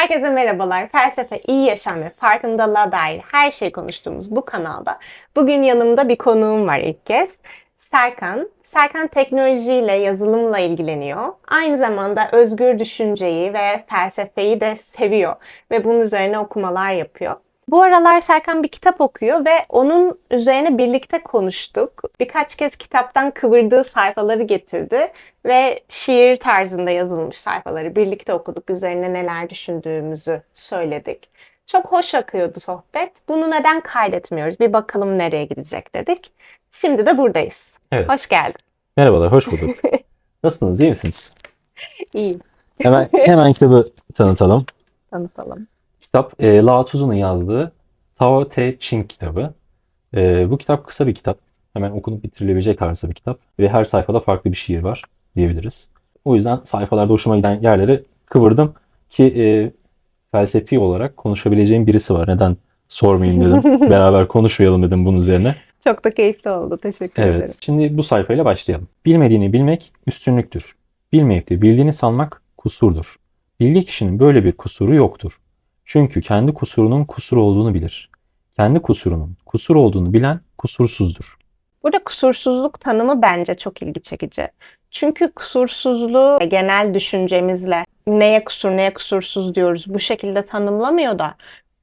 Herkese merhabalar. Felsefe, iyi yaşam ve farkındalığa dair her şey konuştuğumuz bu kanalda bugün yanımda bir konuğum var ilk kez. Serkan. Serkan teknolojiyle, yazılımla ilgileniyor. Aynı zamanda özgür düşünceyi ve felsefeyi de seviyor ve bunun üzerine okumalar yapıyor. Bu aralar Serkan bir kitap okuyor ve onun üzerine birlikte konuştuk. Birkaç kez kitaptan kıvırdığı sayfaları getirdi ve şiir tarzında yazılmış sayfaları birlikte okuduk. Üzerine neler düşündüğümüzü söyledik. Çok hoş akıyordu sohbet. Bunu neden kaydetmiyoruz? Bir bakalım nereye gidecek dedik. Şimdi de buradayız. Evet. Hoş geldin. Merhabalar, hoş bulduk. Nasılsınız, iyi misiniz? İyi. Hemen hemen kitabı tanıtalım. Tanıtalım. Kitap e, Lao Tzu'nun yazdığı Tao Te Ching kitabı. E, bu kitap kısa bir kitap. Hemen okunup bitirilebilecek tarzda bir kitap. Ve her sayfada farklı bir şiir var diyebiliriz. O yüzden sayfalarda hoşuma giden yerleri kıvırdım ki e, felsefi olarak konuşabileceğim birisi var. Neden sormayayım dedim. Beraber konuşmayalım dedim bunun üzerine. Çok da keyifli oldu. Teşekkür ederim. Evet. Şimdi bu sayfayla başlayalım. Bilmediğini bilmek üstünlüktür. Bilmeyip de bildiğini sanmak kusurdur. Bilgi kişinin böyle bir kusuru yoktur. Çünkü kendi kusurunun kusur olduğunu bilir. Kendi kusurunun kusur olduğunu bilen kusursuzdur. Burada kusursuzluk tanımı bence çok ilgi çekici. Çünkü kusursuzluğu genel düşüncemizle neye kusur neye kusursuz diyoruz bu şekilde tanımlamıyor da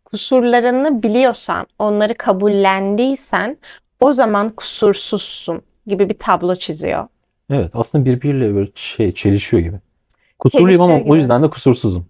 kusurlarını biliyorsan, onları kabullendiysen o zaman kusursuzsun gibi bir tablo çiziyor. Evet, aslında birbiriyle böyle şey çelişiyor gibi. Kusurluyum ama Çelişiyor o gibi. yüzden de kusursuzum.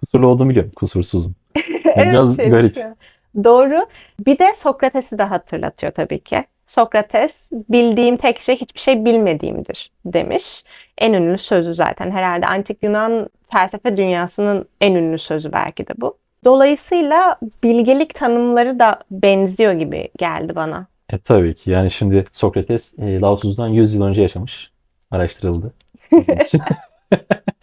Kusurlu olduğumu biliyorum, kusursuzum. Yani biraz garip. çelişiyor. Doğru. Bir de Sokrates'i de hatırlatıyor tabii ki. Sokrates bildiğim tek şey hiçbir şey bilmediğimdir demiş. En ünlü sözü zaten herhalde antik Yunan felsefe dünyasının en ünlü sözü belki de bu. Dolayısıyla bilgelik tanımları da benziyor gibi geldi bana. E tabii ki. Yani şimdi Sokrates e, Lao Tzu'dan 100 yıl önce yaşamış. Araştırıldı.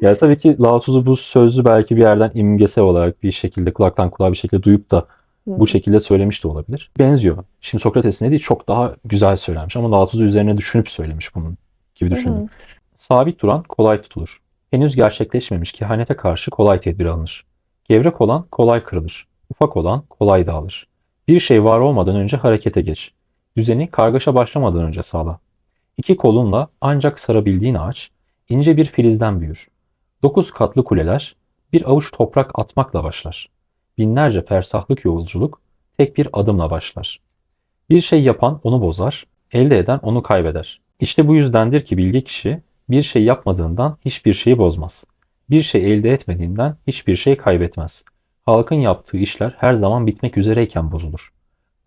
Bizim için. Ya tabii ki Lao Tzu bu sözü belki bir yerden imgesel olarak bir şekilde kulaktan kulağa bir şekilde duyup da bu şekilde söylemiş de olabilir. Benziyor. Şimdi Sokrates'in dediği çok daha güzel söylenmiş ama Lao Tzu üzerine düşünüp söylemiş bunun gibi düşündüm. Sabit duran kolay tutulur. Henüz gerçekleşmemiş kehanete karşı kolay tedbir alınır. Gevrek olan kolay kırılır. Ufak olan kolay dağılır. Bir şey var olmadan önce harekete geç. Düzeni kargaşa başlamadan önce sağla. İki kolunla ancak sarabildiğin ağaç, ince bir filizden büyür. Dokuz katlı kuleler, bir avuç toprak atmakla başlar. Binlerce fersahlık yolculuk, tek bir adımla başlar. Bir şey yapan onu bozar, elde eden onu kaybeder. İşte bu yüzdendir ki bilge kişi bir şey yapmadığından hiçbir şeyi bozmaz. Bir şey elde etmediğinden hiçbir şey kaybetmez. Halkın yaptığı işler her zaman bitmek üzereyken bozulur.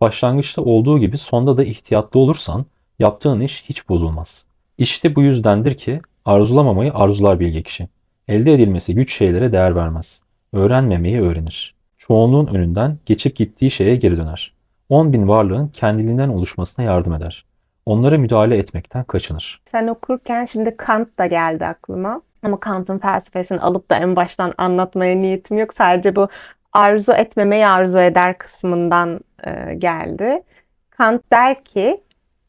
Başlangıçta olduğu gibi sonda da ihtiyatlı olursan yaptığın iş hiç bozulmaz. İşte bu yüzdendir ki arzulamamayı arzular bilge kişi. Elde edilmesi güç şeylere değer vermez. Öğrenmemeyi öğrenir. Çoğunluğun önünden geçip gittiği şeye geri döner. 10 bin varlığın kendiliğinden oluşmasına yardım eder. Onlara müdahale etmekten kaçınır. Sen okurken şimdi Kant da geldi aklıma. Ama Kant'ın felsefesini alıp da en baştan anlatmaya niyetim yok. Sadece bu arzu etmemeyi arzu eder kısmından e, geldi. Kant der ki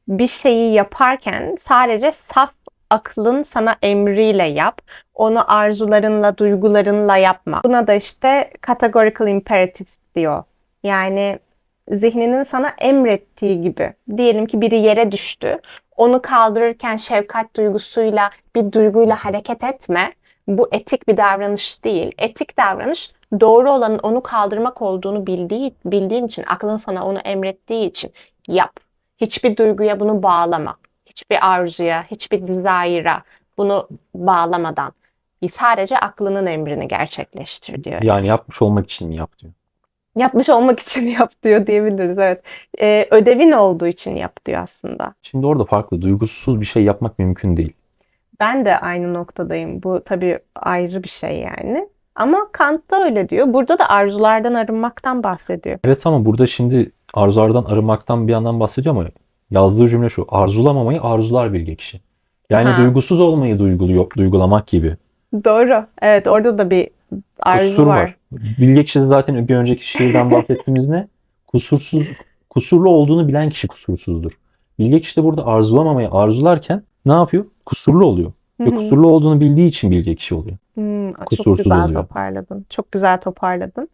bir şeyi yaparken sadece saf aklın sana emriyle yap. Onu arzularınla, duygularınla yapma. Buna da işte categorical imperative diyor. Yani zihninin sana emrettiği gibi. Diyelim ki biri yere düştü. Onu kaldırırken şefkat duygusuyla, bir duyguyla hareket etme. Bu etik bir davranış değil. Etik davranış doğru olanın onu kaldırmak olduğunu bildiği, bildiğin için, aklın sana onu emrettiği için yap. Hiçbir duyguya bunu bağlama. Hiçbir arzuya, hiçbir desire'a bunu bağlamadan. Sadece aklının emrini gerçekleştir diyor. Yani yapmış olmak için mi yap diyor. Yapmış olmak için yap diyor diyebiliriz. Evet. Ee, ödevin olduğu için yap diyor aslında. Şimdi orada farklı. Duygusuz bir şey yapmak mümkün değil. Ben de aynı noktadayım. Bu tabii ayrı bir şey yani. Ama Kant da öyle diyor. Burada da arzulardan arınmaktan bahsediyor. Evet ama burada şimdi arzulardan arınmaktan bir yandan bahsediyor ama yazdığı cümle şu. Arzulamamayı arzular bilge kişi. Yani Ha. duygusuz olmayı duyguluyor, duygulamak gibi. Doğru. Evet orada da bir arzu Kusur var. var. Bilge kişi zaten bir önceki şiirden bahsettiğimiz ne? Kusursuz, kusurlu olduğunu bilen kişi kusursuzdur. Bilge kişi de burada arzulamamayı arzularken ne yapıyor? Kusurlu oluyor. Hı Ve hı. kusurlu olduğunu bildiği için bilge kişi oluyor. Hmm, çok Kusursuz güzel oluyor. toparladın. Çok güzel toparladın.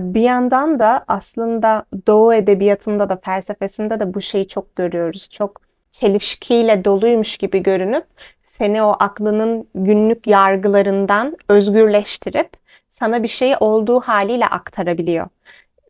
Bir yandan da aslında Doğu edebiyatında da felsefesinde de bu şeyi çok görüyoruz. Çok çelişkiyle doluymuş gibi görünüp seni o aklının günlük yargılarından özgürleştirip sana bir şeyi olduğu haliyle aktarabiliyor.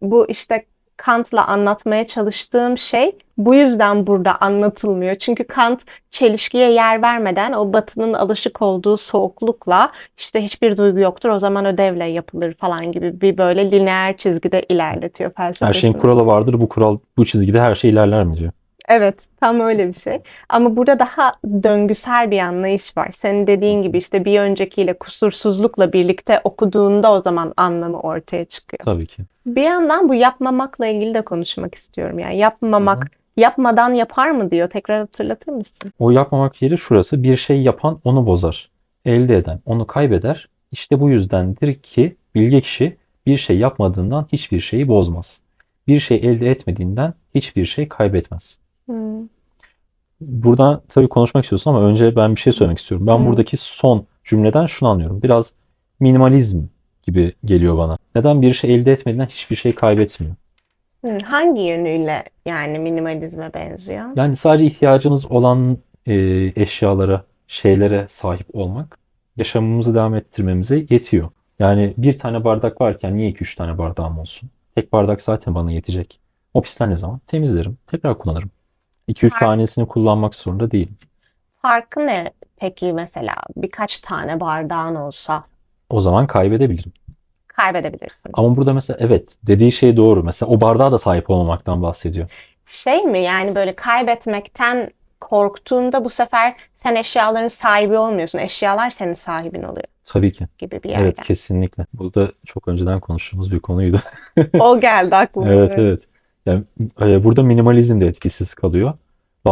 Bu işte Kant'la anlatmaya çalıştığım şey bu yüzden burada anlatılmıyor. Çünkü Kant çelişkiye yer vermeden o batının alışık olduğu soğuklukla işte hiçbir duygu yoktur o zaman ödevle yapılır falan gibi bir böyle lineer çizgide ilerletiyor Her felsefesini. şeyin kuralı vardır. Bu kural bu çizgide her şey ilerler mi diyor. Evet, tam öyle bir şey. Ama burada daha döngüsel bir anlayış var. Senin dediğin gibi işte bir öncekiyle kusursuzlukla birlikte okuduğunda o zaman anlamı ortaya çıkıyor. Tabii ki. Bir yandan bu yapmamakla ilgili de konuşmak istiyorum. Yani yapmamak, yapmadan yapar mı diyor. Tekrar hatırlatır mısın? O yapmamak yeri şurası. Bir şey yapan onu bozar. Elde eden onu kaybeder. İşte bu yüzdendir ki bilge kişi bir şey yapmadığından hiçbir şeyi bozmaz. Bir şey elde etmediğinden hiçbir şey kaybetmez. Hmm. Buradan tabii konuşmak istiyorsun ama önce ben bir şey söylemek istiyorum. Ben Hı. buradaki son cümleden şunu anlıyorum. Biraz minimalizm gibi geliyor bana. Neden bir şey elde etmediğinden hiçbir şey kaybetmiyor? Hangi yönüyle yani minimalizme benziyor? Yani sadece ihtiyacımız olan e, eşyalara, şeylere sahip olmak yaşamımızı devam ettirmemize yetiyor. Yani bir tane bardak varken niye iki üç tane bardağım olsun? Tek bardak zaten bana yetecek. O pisler ne zaman? Temizlerim, tekrar kullanırım. 2-3 Har- tanesini kullanmak zorunda değilim. Farkı ne peki mesela birkaç tane bardağın olsa O zaman kaybedebilirim. kaybedebilirsin. Ama burada mesela evet dediği şey doğru. Mesela o bardağa da sahip olmamaktan bahsediyor. Şey mi yani böyle kaybetmekten korktuğunda bu sefer sen eşyaların sahibi olmuyorsun. Eşyalar senin sahibin oluyor Tabii ki. gibi bir yerden. Evet kesinlikle. Bu da çok önceden konuştuğumuz bir konuydu. O geldi aklıma. Evet evet. Yani e, burada minimalizm de etkisiz kalıyor.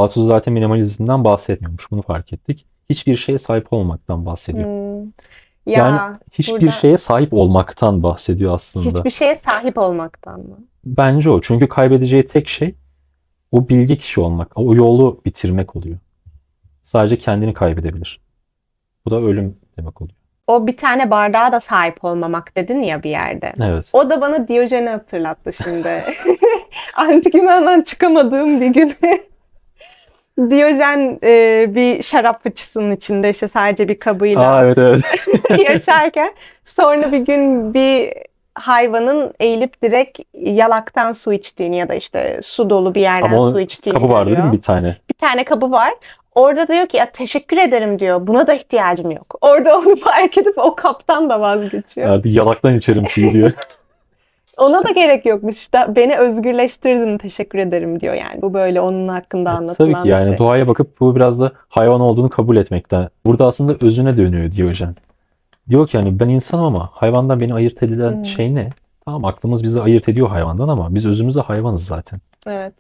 Tzu zaten minimalizmden bahsetmiyormuş. Bunu fark ettik. Hiçbir şeye sahip olmaktan bahsediyor. Hmm. Ya Yani hiçbir burada şeye sahip olmaktan bahsediyor aslında. hiçbir şeye sahip olmaktan mı? Bence o. Çünkü kaybedeceği tek şey o bilge kişi olmak. O yolu bitirmek oluyor. Sadece kendini kaybedebilir. Bu da ölüm demek oluyor. O bir tane bardağa da sahip olmamak dedin ya bir yerde. Evet. O da bana Diyojen'i hatırlattı şimdi. Antik Yunan'dan çıkamadığım bir gün. Diyojen e, bir şarap fıçısının içinde işte sadece bir kabıyla Aa evet evet. yaşarken sonra bir gün bir hayvanın eğilip direkt yalaktan su içtiğini ya da işte su dolu bir yerden Ama su içtiğini Kabı vardı değil mi bir tane? Bir tane kabı var. Orada diyor ki ya teşekkür ederim diyor. Buna da ihtiyacım yok. Orada onu fark edip o kaptan da vazgeçiyor. Artık yalaktan içerim suyu diyor. Ona da gerek yokmuş. Da, beni özgürleştirdin teşekkür ederim diyor yani. Bu böyle onun hakkında Evet, anlatılan Tabii ki yani şey. doğaya bakıp bu biraz da hayvan olduğunu kabul etmekten. Burada aslında özüne dönüyor Diyojen. Diyor ki hani ben insanım ama hayvandan beni ayırt edilen Hmm. şey ne? Tamam aklımız bizi ayırt ediyor hayvandan ama biz özümüzde hayvanız zaten. Evet.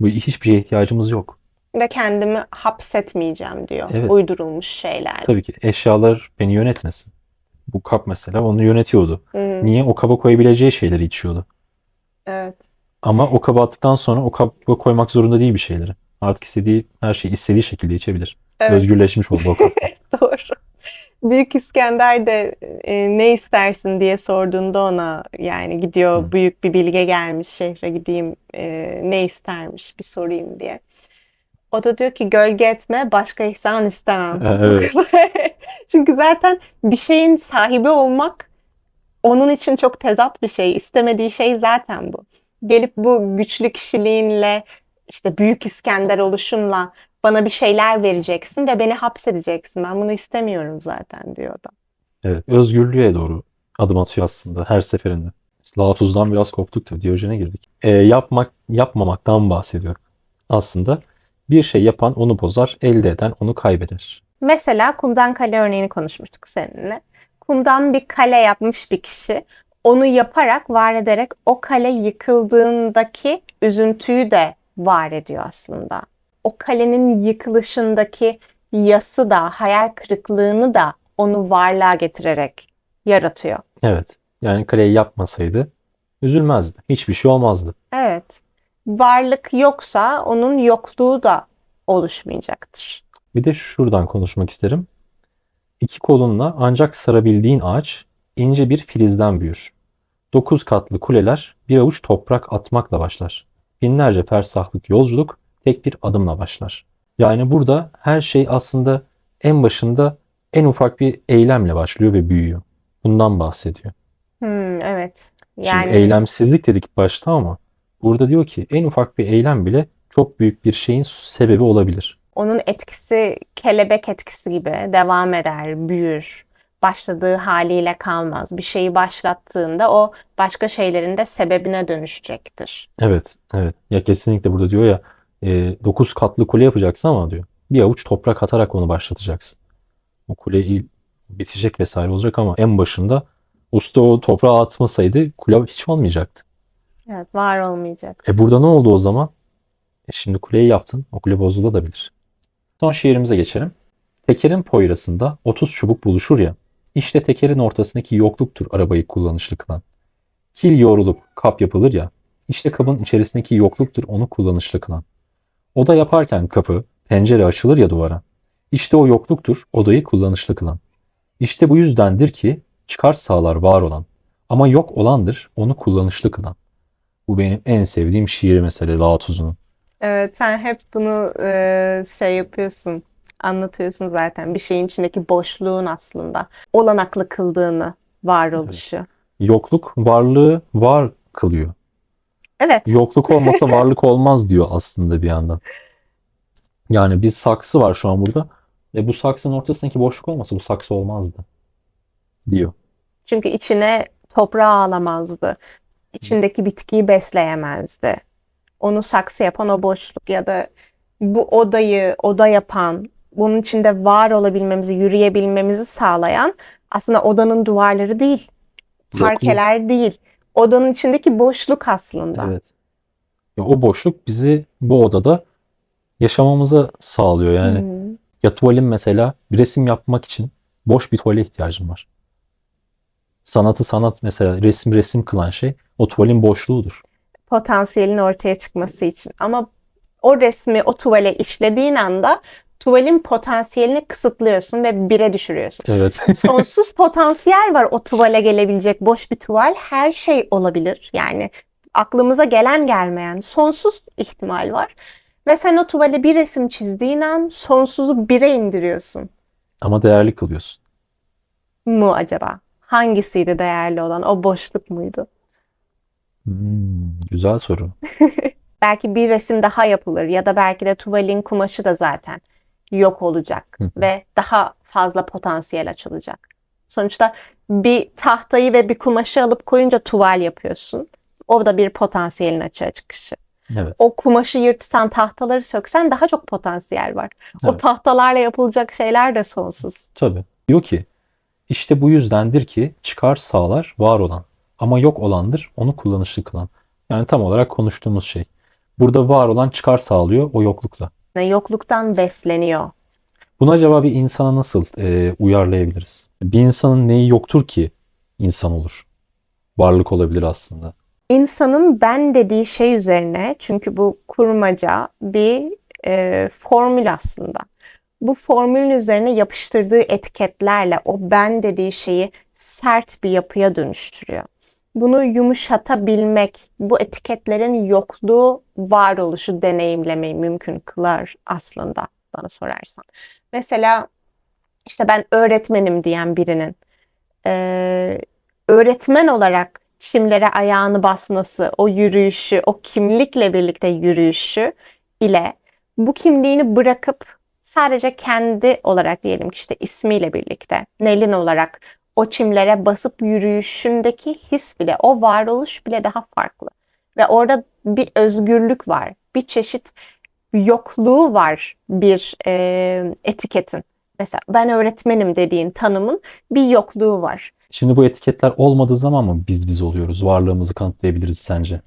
Bu hiçbir şeye ihtiyacımız yok. Ve kendimi hapsetmeyeceğim diyor. Evet. Uydurulmuş şeyler. Tabii ki eşyalar beni yönetmesin. Bu kap mesela onu yönetiyordu. Hı, Niye? O kaba koyabileceği şeyleri içiyordu. Evet. Ama o kaba attıktan sonra o kaba koymak zorunda değil bir şeyleri. Artık istediği her şeyi istediği şekilde içebilir. Evet. Özgürleşmiş oldu o kap. Doğru. Büyük İskender de e, ne istersin diye sorduğunda ona yani gidiyor Hı. büyük bir bilge gelmiş şehre gideyim e, ne istermiş bir sorayım diye. O da diyor ki gölge etme başka ihsan istemem. E, evet. Çünkü zaten bir şeyin sahibi olmak onun için çok tezat bir şey. İstemediği şey zaten bu. Gelip bu güçlü kişiliğinle işte büyük İskender oluşunla bana bir şeyler vereceksin ve beni hapsedeceksin. Ben bunu istemiyorum zaten diyor da. Evet, özgürlüğe doğru adım atıyor aslında her seferinde. İşte Lao Tzu'dan biraz koptuk da Diyojen'e girdik. Ee, yapmak, yapmamaktan bahsediyor. Aslında bir şey yapan onu bozar, elde eden onu kaybeder. Mesela kumdan kale örneğini konuşmuştuk seninle. Kumdan bir kale yapmış bir kişi onu yaparak, var ederek o kale yıkıldığındaki üzüntüyü de var ediyor aslında. O kalenin yıkılışındaki yası da, hayal kırıklığını da onu varlığa getirerek yaratıyor. Evet, yani kaleyi yapmasaydı üzülmezdi. Hiçbir şey olmazdı. Evet. Varlık yoksa onun yokluğu da oluşmayacaktır. Bir de şuradan konuşmak isterim. İki kolunla ancak sarabildiğin ağaç ince bir filizden büyür. Dokuz katlı kuleler bir avuç toprak atmakla başlar. Binlerce fersahlık yolculuk tek bir adımla başlar. Yani burada her şey aslında en başında en ufak bir eylemle başlıyor ve büyüyor. Bundan bahsediyor. Hmm, evet. Şimdi Yani eylemsizlik dedik başta ama burada diyor ki en ufak bir eylem bile çok büyük bir şeyin sebebi olabilir. onun etkisi kelebek etkisi gibi devam eder, büyür. Başladığı haliyle kalmaz. Bir şeyi başlattığında o başka şeylerin de sebebine dönüşecektir. Evet, evet. Ya kesinlikle burada diyor ya 9 katlı kule yapacaksın ama diyor bir avuç toprak atarak onu başlatacaksın. O kule bitecek vesaire olacak ama en başında usta o toprağı atmasaydı kule hiç olmayacaktı. Evet, var olmayacak. E burada ne oldu o zaman? E şimdi kuleyi yaptın. O kule bozulabilir. Son şiirimize geçelim. Tekerin poyrasında 30 çubuk buluşur ya. İşte tekerin ortasındaki yokluktur arabayı kullanışlı kılan. Kil yoğrulup kap yapılır ya. İşte kabın içerisindeki yokluktur onu kullanışlı kılan. Oda yaparken kapı, pencere açılır ya duvara. İşte o yokluktur odayı kullanışlı kılan. İşte bu yüzdendir ki çıkar sağlar var olan. Ama yok olandır onu kullanışlı kılan. Bu benim en sevdiğim şiir mesela Lao Tzu'nun. Evet, sen hep bunu e, şey yapıyorsun, anlatıyorsun zaten. Bir şeyin içindeki boşluğun aslında olanaklı kıldığını, varoluşu. Yokluk varlığı var kılıyor. Evet, Yokluk olmasa varlık olmaz diyor aslında bir yandan. Yani bir saksı var şu an burada ve bu saksının ortasındaki boşluk olmasa bu saksı olmazdı diyor. çünkü içine toprağı alamazdı. İçindeki bitkiyi besleyemezdi. Onu saksı yapan o boşluk ya da bu odayı oda yapan, bunun içinde var olabilmemizi, yürüyebilmemizi sağlayan aslında odanın duvarları değil, parkeler değil. Odanın içindeki boşluk aslında. Evet. Ya o boşluk bizi bu odada yaşamamıza sağlıyor. Yani Hmm. ya tuvalin mesela bir resim yapmak için boş bir tuvale ihtiyacım var. Sanatı sanat mesela resim resim kılan şey o tuvalin boşluğudur. potansiyelin ortaya çıkması için. Ama o resmi o tuvale işlediğin anda tuvalin potansiyelini kısıtlıyorsun ve bire düşürüyorsun. Evet. Sonsuz potansiyel var o tuvale gelebilecek boş bir tuval. Her şey olabilir. Yani aklımıza gelen gelmeyen sonsuz ihtimal var. Ve sen o tuvale bir resim çizdiğin an sonsuzu bire indiriyorsun. Ama değerli kılıyorsun. Mu acaba? Hangisiydi değerli olan? O boşluk muydu? Hmm, güzel soru. belki bir resim daha yapılır ya da belki de tuvalin kumaşı da zaten yok olacak ve daha fazla potansiyel açılacak. Sonuçta bir tahtayı ve bir kumaşı alıp koyunca tuval yapıyorsun. O da bir potansiyelin açığa çıkışı. Evet. O kumaşı yırtsan, tahtaları söksen daha çok potansiyel var. O Evet. tahtalarla yapılacak şeyler de sonsuz. Tabii. Diyor ki işte bu yüzdendir ki çıkar sağlar var olan ama yok olandır onu kullanışlı kılan. Yani tam olarak konuştuğumuz şey. Burada var olan çıkar sağlıyor o yoklukla. Yani yokluktan besleniyor. Bunu acaba bir insana nasıl e, uyarlayabiliriz? Bir insanın neyi yoktur ki insan olur? Varlık olabilir aslında. İnsanın ben dediği şey üzerine çünkü bu kurmaca bir e, formül aslında. Bu formülün üzerine yapıştırdığı etiketlerle o ben dediği şeyi sert bir yapıya dönüştürüyor. Bunu yumuşatabilmek, bu etiketlerin yokluğu varoluşu deneyimlemeyi mümkün kılar aslında bana sorarsan. Mesela işte ben öğretmenim diyen birinin eee, öğretmen olarak çimlere ayağını basması, o yürüyüşü, o kimlikle birlikte yürüyüşü ile bu kimliğini bırakıp sadece kendi olarak diyelim ki işte ismiyle birlikte Nelin olarak o çimlere basıp yürüyüşündeki his bile, o varoluş bile daha farklı. Ve orada bir özgürlük var, bir çeşit yokluğu var bir e, etiketin. Mesela ben öğretmenim dediğin tanımın bir yokluğu var. Şimdi bu etiketler olmadığı zaman mı biz biz oluyoruz? Varlığımızı kanıtlayabiliriz sence?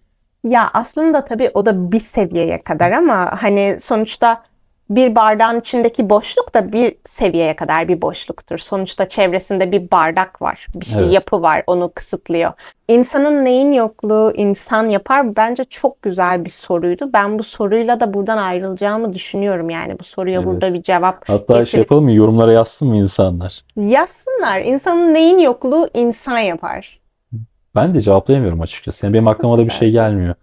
Ya aslında tabii o da bir seviyeye kadar ama hani sonuçta bir bardağın içindeki boşluk da bir seviyeye kadar bir boşluktur. Sonuçta çevresinde bir bardak var, bir şey Evet. yapı var, onu kısıtlıyor. İnsanın neyin yokluğu insan yapar bence çok güzel bir soruydu. Ben bu soruyla da buradan ayrılacağımı düşünüyorum yani bu soruya Evet. burada bir cevap Hatta şey getirip yapalım mı? Yorumlara yazsın mı insanlar? yazsınlar. İnsanın neyin yokluğu insan yapar. Ben de cevaplayamıyorum açıkçası. Yani benim aklıma da bir şey gelmiyor.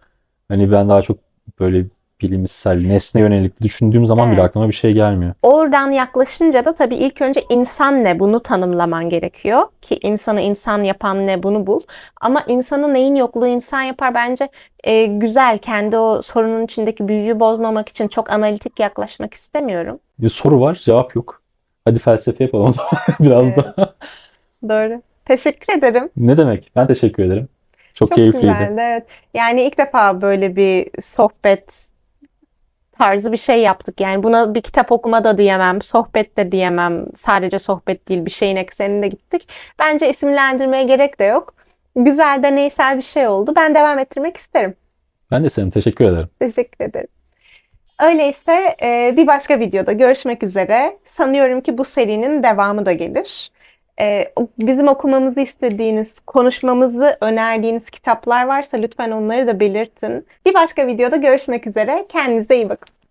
Hani ben daha çok böyle bilimsel, nesne yönelik düşündüğüm zaman bile Evet. aklıma bir şey gelmiyor. Oradan yaklaşınca da tabii ilk önce insan ne bunu tanımlaman gerekiyor ki insanı insan yapan ne bunu bul. Ama insanın neyin yokluğu insan yapar bence e, güzel. Kendi o sorunun içindeki büyüyü bozmamak için çok analitik yaklaşmak istemiyorum. Bir soru var, cevap yok. Hadi felsefe yapalım biraz Evet. da. Doğru. Teşekkür ederim. Ne demek? Ben teşekkür ederim. Çok, Çok keyifliydi. güzeldi. Evet. Yani ilk defa böyle bir sohbet tarzı bir şey yaptık. Yani buna bir kitap okuma da diyemem, sohbet de diyemem. Sadece sohbet değil bir şeyin ekseninde gittik. Bence isimlendirmeye gerek de yok. Güzel deneysel bir şey oldu. Ben devam ettirmek isterim. Ben de senin teşekkür ederim. Teşekkür ederim. Öyleyse bir başka videoda görüşmek üzere. Sanıyorum ki bu serinin devamı da gelir. E, bizim okumamızı istediğiniz, konuşmamızı önerdiğiniz kitaplar varsa lütfen onları da belirtin. Bir başka videoda görüşmek üzere. Kendinize iyi bakın.